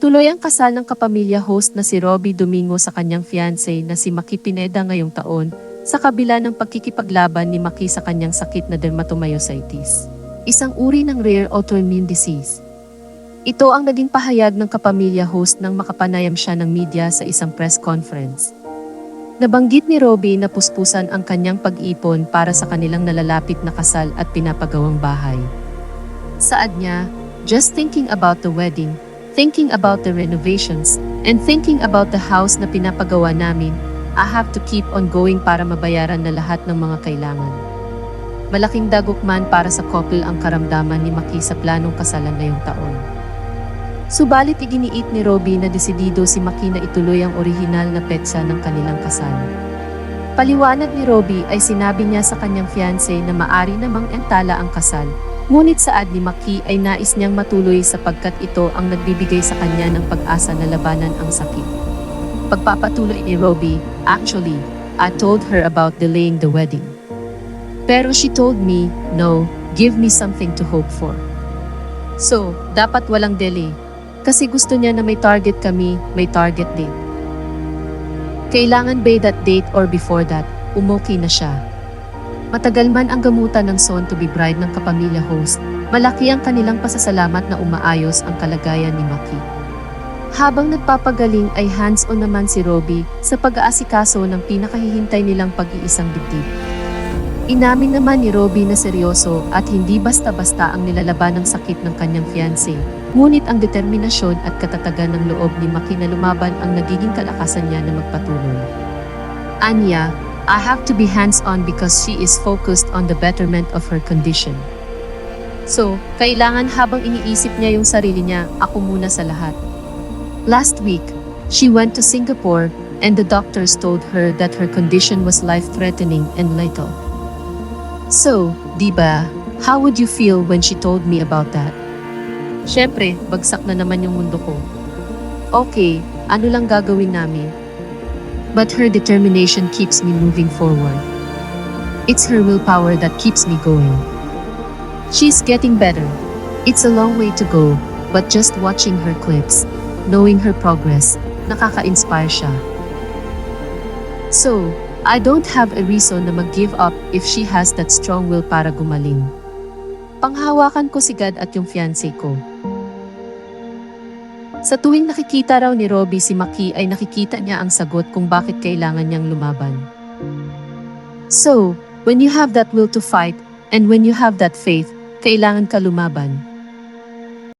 Tuloy ang kasal ng kapamilya host na si Robbie Domingo sa kanyang fiancé na si Maki Pineda ngayong taon, sa kabila ng pagkikipaglaban ni Maki sa kanyang sakit na dermatomyositis. Isang uri ng rare autoimmune disease. Ito ang naging pahayag ng kapamilya host nang makapanayam siya ng media sa isang press conference. Nabanggit ni Robbie na puspusan ang kanyang pag-ipon para sa kanilang nalalapit na kasal at pinapagawang bahay. Saad niya, just thinking about the wedding, thinking about the renovations, and thinking about the house na pinapagawa namin, I have to keep on going para mabayaran na lahat ng mga kailangan. Malaking dagok man para sa couple ang karamdaman ni Maki sa planong kasalan ngayong taon. Subalit iginiit ni Robbie na desidido si Maki na ituloy ang orihinal na petsa ng kanilang kasal. Paliwanag ni Robbie ay sinabi niya sa kanyang fiancé na maari namang entala ang kasal, ngunit saad ni Maki ay nais niyang matuloy sapagkat ito ang nagbibigay sa kanya ng pag-asa na labanan ang sakit. Pagpapatuloy ni Robbie, actually, I told her about delaying the wedding. Pero she told me, no, give me something to hope for. So, dapat walang delay. Kasi gusto niya na may target kami, may target date. Kailangan by that date or before that, umuki na siya. Matagal man ang gamutan ng son-to-be bride ng kapamilya host, malaki ang kanilang pasasalamat na umaayos ang kalagayan ni Maki. Habang nagpapagaling ay hands-on naman si Robbie sa pag-aasikaso ng pinakahihintay nilang pag-iisang dibdib. Inamin naman ni Robbie na seryoso at hindi basta-basta ang nilalaban ng sakit ng kanyang fiancé. Ngunit ang determinasyon at katatagan ng loob ni Maki na lumaban ang nagiging kalakasan niya na magpatuloy. Anya, I have to be hands-on because she is focused on the betterment of her condition. So, kailangan habang iniisip niya yung sarili niya, ako muna sa lahat. Last week, she went to Singapore and the doctors told her that her condition was life-threatening and lethal. So, di ba, how would you feel when she told me about that? Siyempre, bagsak na naman yung mundo ko. Okay, ano lang gagawin namin? But her determination keeps me moving forward. It's her willpower that keeps me going. She's getting better. It's a long way to go, but just watching her clips, knowing her progress, nakaka-inspire siya. So, I don't have a reason na mag-give up if she has that strong will para gumaling. Panghawakan ko si God at yung fiancé ko. Sa tuwing nakikita raw ni Robbie si Maki ay nakikita niya ang sagot kung bakit kailangan niyang lumaban. So, when you have that will to fight, and when you have that faith, kailangan ka lumaban.